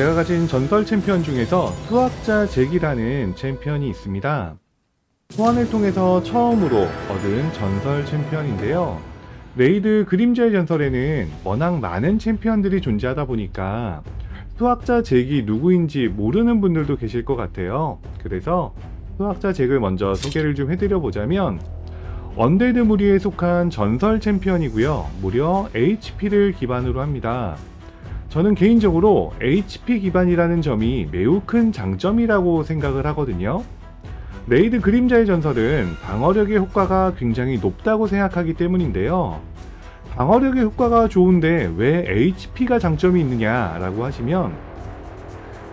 제가 가진 전설 챔피언 중에서 수학자 잭이라는 챔피언이 있습니다. 소환을 통해서 처음으로 얻은 전설 챔피언인데요. 레이드 그림자의 전설에는 워낙 많은 챔피언들이 존재하다 보니까 수학자 잭이 누구인지 모르는 분들도 계실 것 같아요. 그래서 수학자 잭을 먼저 소개를 좀 해드려 보자면 언데드 무리에 속한 전설 챔피언이고요. 무려 HP를 기반으로 합니다. 저는 개인적으로 HP 기반이라는 점이 매우 큰 장점이라고 생각을 하거든요. 레이드 그림자의 전설은 방어력의 효과가 굉장히 높다고 생각하기 때문인데요. 방어력의 효과가 좋은데 왜 HP가 장점이 있느냐라고 하시면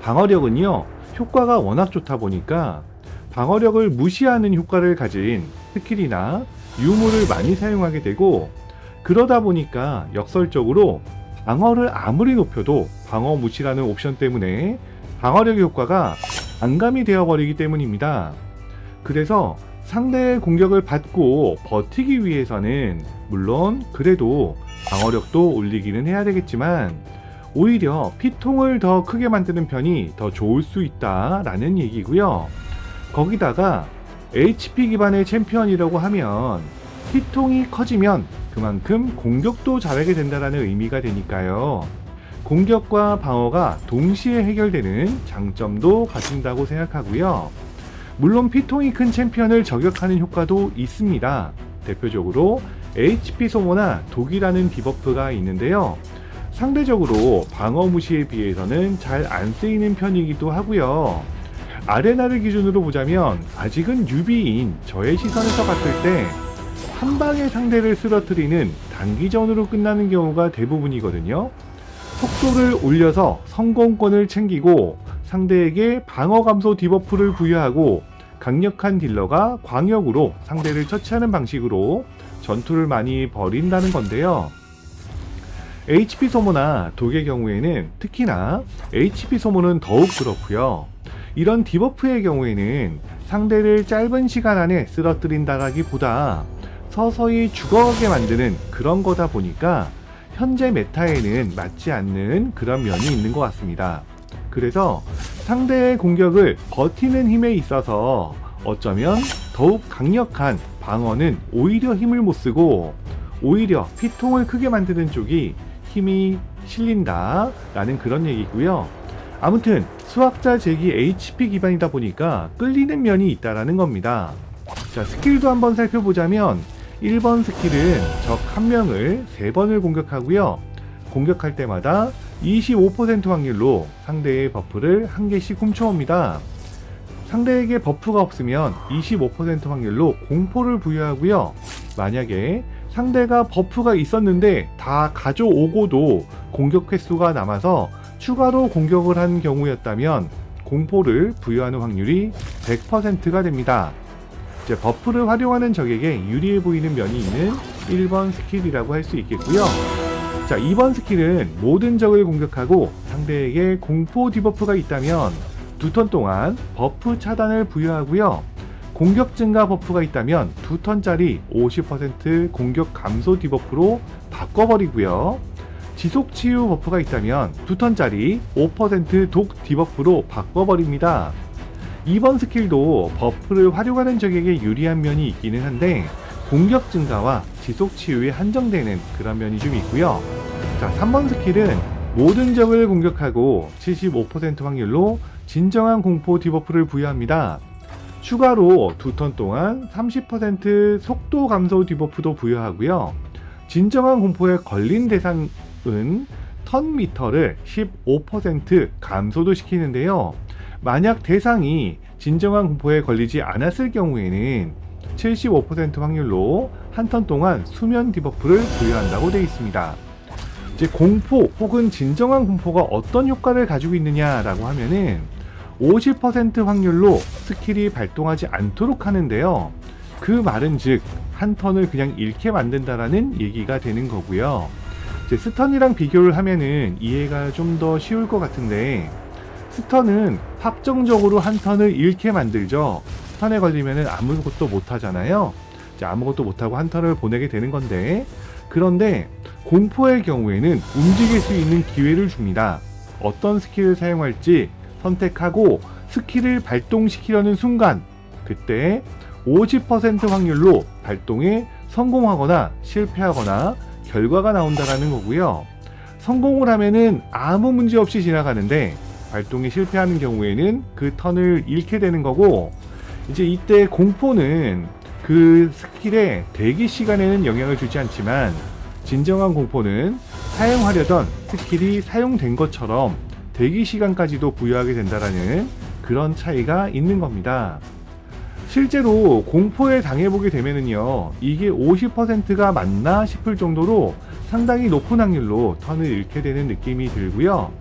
방어력은요 효과가 워낙 좋다 보니까 방어력을 무시하는 효과를 가진 스킬이나 유물을 많이 사용하게 되고 그러다 보니까 역설적으로 방어를 아무리 높여도 방어 무시라는 옵션 때문에 방어력의 효과가 안감이 되어버리기 때문입니다. 그래서 상대의 공격을 받고 버티기 위해서는 물론 그래도 방어력도 올리기는 해야 되겠지만 오히려 피통을 더 크게 만드는 편이 더 좋을 수 있다라는 얘기고요. 거기다가 HP 기반의 챔피언이라고 하면 피통이 커지면 그만큼 공격도 잘하게 된다는 의미가 되니까요. 공격과 방어가 동시에 해결되는 장점도 가진다고 생각하고요. 물론 피통이 큰 챔피언을 저격하는 효과도 있습니다. 대표적으로 HP 소모나 독이라는 디버프가 있는데요. 상대적으로 방어 무시에 비해서는 잘 안 쓰이는 편이기도 하고요. 아레나를 기준으로 보자면 아직은 유비인 저의 시선에서 봤을 때 한 방에 상대를 쓰러뜨리는 단기전으로 끝나는 경우가 대부분이거든요. 속도를 올려서 성공권을 챙기고 상대에게 방어 감소 디버프를 부여하고 강력한 딜러가 광역으로 상대를 처치하는 방식으로 전투를 많이 벌인다는 건데요. HP 소모나 독의 경우에는 특히나 HP 소모는 더욱 그렇고요. 이런 디버프의 경우에는 상대를 짧은 시간 안에 쓰러뜨린다라기보다 서서히 죽어가게 만드는 그런 거다 보니까 현재 메타에는 맞지 않는 그런 면이 있는 것 같습니다. 그래서 상대의 공격을 버티는 힘에 있어서 어쩌면 더욱 강력한 방어는 오히려 힘을 못 쓰고 오히려 피통을 크게 만드는 쪽이 힘이 실린다 라는 그런 얘기고요. 아무튼 수학자 제기 HP 기반이다 보니까 끌리는 면이 있다라는 겁니다. 자, 스킬도 한번 살펴보자면 1번 스킬은 적 한 명을 3번을 공격하고요. 공격할 때마다 25% 확률로 상대의 버프를 한 개씩 훔쳐옵니다. 상대에게 버프가 없으면 25% 확률로 공포를 부여하고요. 만약에 상대가 버프가 있었는데 다 가져오고도 공격 횟수가 남아서 추가로 공격을 한 경우였다면 공포를 부여하는 확률이 100%가 됩니다. 이제 버프를 활용하는 적에게 유리해 보이는 면이 있는 1번 스킬이라고 할 수 있겠고요. 자, 2번 스킬은 모든 적을 공격하고 상대에게 공포 디버프가 있다면 두 턴 동안 버프 차단을 부여하고요. 공격 증가 버프가 있다면 두 턴짜리 50% 공격 감소 디버프로 바꿔버리고요. 지속 치유 버프가 있다면 두 턴짜리 5%독 디버프로 바꿔버립니다. 2번 스킬도 버프를 활용하는 적에게 유리한 면이 있기는 한데 공격 증가와 지속 치유에 한정되는 그런 면이 좀 있고요. 자, 3번 스킬은 모든 적을 공격하고 75% 확률로 진정한 공포 디버프를 부여합니다. 추가로 두 턴 동안 30% 속도 감소 디버프도 부여하고요. 진정한 공포에 걸린 대상은 턴 미터를 15% 감소도 시키는데요. 만약 대상이 진정한 공포에 걸리지 않았을 경우에는 75% 확률로 한 턴 동안 수면 디버프를 부여한다고 되어 있습니다. 이제 공포 혹은 진정한 공포가 어떤 효과를 가지고 있느냐라고 하면은 50% 확률로 스킬이 발동하지 않도록 하는데요. 그 말은 즉, 한 턴을 그냥 잃게 만든다라는 얘기가 되는 거고요. 스턴이랑 비교를 하면은 이해가 좀 더 쉬울 것 같은데, 스턴은 확정적으로 한 턴을 잃게 만들죠. 스턴에 걸리면 아무것도 못 하잖아요. 이제 아무것도 못하고 한 턴을 보내게 되는 건데, 그런데 공포의 경우에는 움직일 수 있는 기회를 줍니다. 어떤 스킬을 사용할지 선택하고 스킬을 발동시키려는 순간 그때 50% 확률로 발동에 성공하거나 실패하거나 결과가 나온다라는 거고요. 성공을 하면은 아무 문제 없이 지나가는데 발동에 실패하는 경우에는 그 턴을 잃게 되는 거고 이제 이때 공포는 그 스킬의 대기 시간에는 영향을 주지 않지만 진정한 공포는 사용하려던 스킬이 사용된 것처럼 대기 시간까지도 부여하게 된다라는 그런 차이가 있는 겁니다. 실제로 공포에 당해보게 되면은요, 이게 50%가 맞나 싶을 정도로 상당히 높은 확률로 턴을 잃게 되는 느낌이 들고요.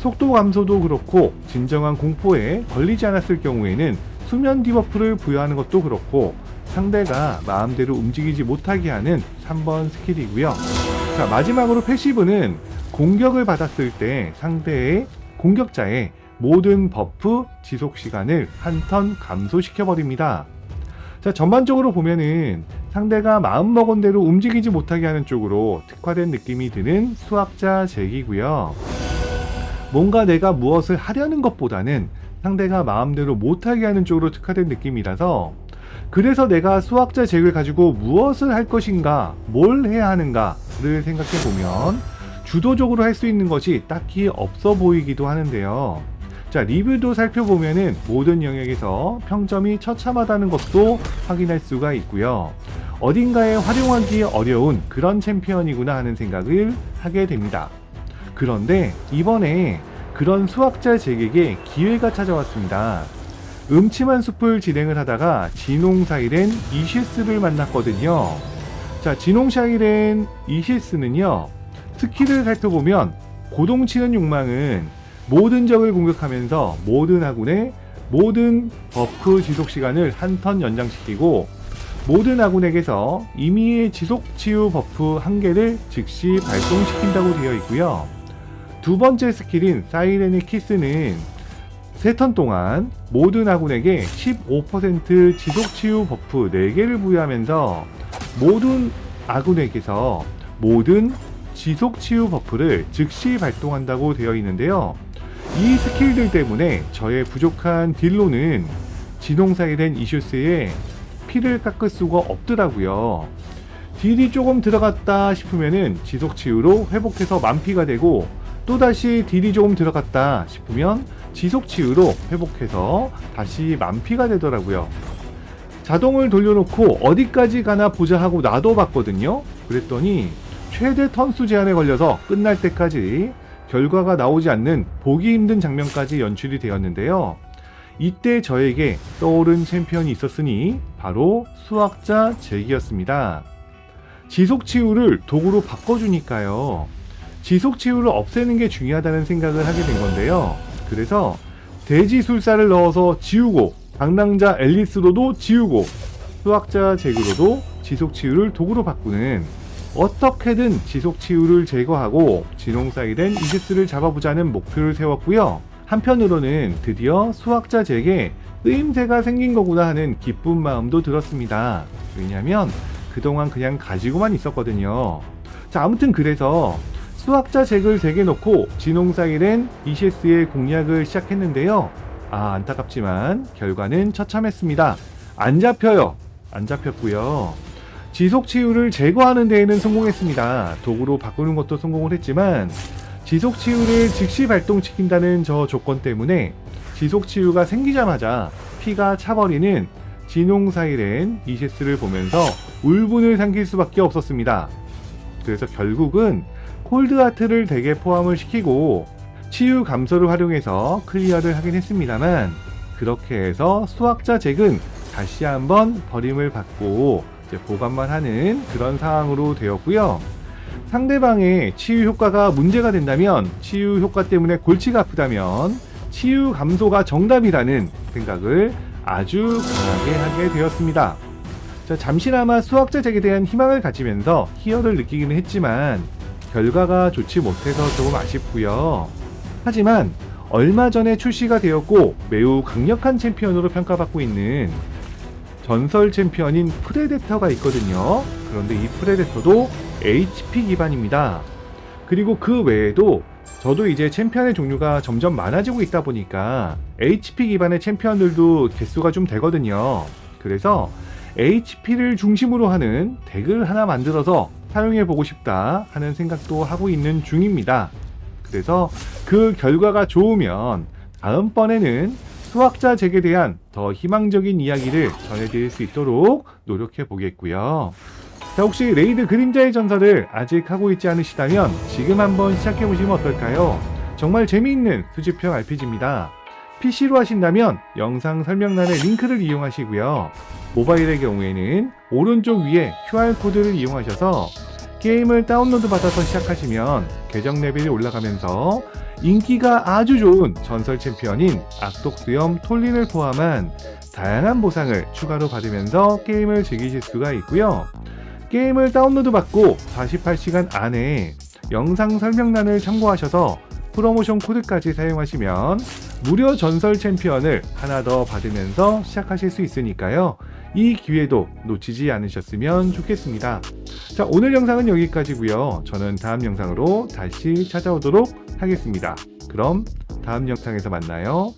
속도 감소도 그렇고, 진정한 공포에 걸리지 않았을 경우에는 수면 디버프를 부여하는 것도 그렇고, 상대가 마음대로 움직이지 못하게 하는 3번 스킬이고요. 자, 마지막으로 패시브는 공격을 받았을 때 상대의 공격자의 모든 버프 지속 시간을 한 턴 감소시켜 버립니다. 자, 전반적으로 보면은 상대가 마음먹은 대로 움직이지 못하게 하는 쪽으로 특화된 느낌이 드는 수학자 잭이고요. 뭔가 내가 무엇을 하려는 것보다는 상대가 마음대로 못하게 하는 쪽으로 특화된 느낌이라서 그래서 내가 수학자 잭을 가지고 무엇을 할 것인가, 뭘 해야 하는가를 생각해 보면 주도적으로 할 수 있는 것이 딱히 없어 보이기도 하는데요. 자, 리뷰도 살펴보면은 모든 영역에서 평점이 처참하다는 것도 확인할 수가 있고요. 어딘가에 활용하기 어려운 그런 챔피언이구나 하는 생각을 하게 됩니다. 그런데 이번에 그런 수학자 잭에게 기회가 찾아왔습니다. 음침한 숲을 진행을 하다가 진홍사이렌 이시스를 만났거든요. 자, 진홍사이렌 이시스는요, 스킬을 살펴보면 고동치는 욕망은 모든 적을 공격하면서 모든 아군의 모든 버프 지속 시간을 한 턴 연장시키고 모든 아군에게서 임의의 지속 치유 버프 한 개를 즉시 발동시킨다고 되어 있고요. 두 번째 스킬인 사이렌의 키스는 세턴 동안 모든 아군에게 15% 지속 치유 버프 4개를 부여하면서 모든 아군에게서 모든 지속 치유 버프를 즉시 발동한다고 되어 있는데요. 이 스킬들 때문에 저의 부족한 딜로는 진홍사에 된 이슈스에 피를 깎을 수가 없더라고요. 딜이 조금 들어갔다 싶으면은 지속 치유로 회복해서 만피가 되고 또다시 딜이 조금 들어갔다 싶으면 지속 치유로 회복해서 다시 만피가 되더라고요. 자동을 돌려놓고 어디까지 가나 보자 하고 놔둬봤거든요. 그랬더니 최대 턴수 제한에 걸려서 끝날 때까지 결과가 나오지 않는 보기 힘든 장면까지 연출이 되었는데요. 이때 저에게 떠오른 챔피언이 있었으니 바로 수학자 잭이었습니다. 지속 치유를 도구로 바꿔주니까요. 지속 치유를 없애는 게 중요하다는 생각을 하게 된 건데요. 그래서 돼지술사를 넣어서 지우고 방랑자 앨리스로도 지우고 수학자 잭으로도 지속 치유를 도구로 바꾸는 어떻게든 지속 치유를 제거하고 진홍사이 된 이지스를 잡아보자는 목표를 세웠고요. 한편으로는 드디어 수학자 잭에 쓰임새가 생긴 거구나 하는 기쁜 마음도 들었습니다. 왜냐면 그동안 그냥 가지고만 있었거든요. 자, 아무튼 그래서 수학자 잭을 덱에 놓고 진홍사이렌 이시스의 공략을 시작했는데요. 아, 안타깝지만 결과는 처참했습니다. 안 잡혀요. 안 잡혔고요. 지속 치유를 제거하는 데에는 성공했습니다. 도구로 바꾸는 것도 성공을 했지만 지속 치유를 즉시 발동시킨다는 저 조건 때문에 지속 치유가 생기자마자 피가 차버리는 진홍사이렌 이시스를 보면서 울분을 삼킬 수밖에 없었습니다. 그래서 결국은 콜드하트를 덱에 포함을 시키고 치유 감소를 활용해서 클리어를 하긴 했습니다만 그렇게 해서 수학자 잭은 다시 한번 버림을 받고 보관만 하는 그런 상황으로 되었고요. 상대방의 치유 효과가 문제가 된다면 치유 효과 때문에 골치가 아프다면 치유 감소가 정답이라는 생각을 아주 강하게 하게 되었습니다. 자, 잠시나마 수학자 잭에 대한 희망을 가지면서 희열을 느끼기는 했지만 결과가 좋지 못해서 조금 아쉽고요. 하지만 얼마 전에 출시가 되었고 매우 강력한 챔피언으로 평가받고 있는 전설 챔피언인 프레데터가 있거든요. 그런데 이 프레데터도 HP 기반입니다. 그리고 그 외에도 저도 이제 챔피언의 종류가 점점 많아지고 있다 보니까 HP 기반의 챔피언들도 개수가 좀 되거든요. 그래서 HP를 중심으로 하는 덱을 하나 만들어서 사용해 보고 싶다 하는 생각도 하고 있는 중입니다. 그래서 그 결과가 좋으면 다음번에는 수학자 잭에 대한 더 희망적인 이야기를 전해드릴 수 있도록 노력해 보겠고요. 자, 혹시 레이드 그림자의 전설을 아직 하고 있지 않으시다면 지금 한번 시작해 보시면 어떨까요? 정말 재미있는 수집형 RPG입니다. PC로 하신다면 영상 설명란의 링크를 이용하시고요. 모바일의 경우에는 오른쪽 위에 QR코드를 이용하셔서 게임을 다운로드 받아서 시작하시면 계정 레벨이 올라가면서 인기가 아주 좋은 전설 챔피언인 악독수염 톨린을 포함한 다양한 보상을 추가로 받으면서 게임을 즐기실 수가 있고요. 게임을 다운로드 받고 48시간 안에 영상 설명란을 참고하셔서 프로모션 코드까지 사용하시면 무료 전설 챔피언을 하나 더 받으면서 시작하실 수 있으니까요. 이 기회도 놓치지 않으셨으면 좋겠습니다. 자, 오늘 영상은 여기까지고요. 저는 다음 영상으로 다시 찾아오도록 하겠습니다. 그럼 다음 영상에서 만나요.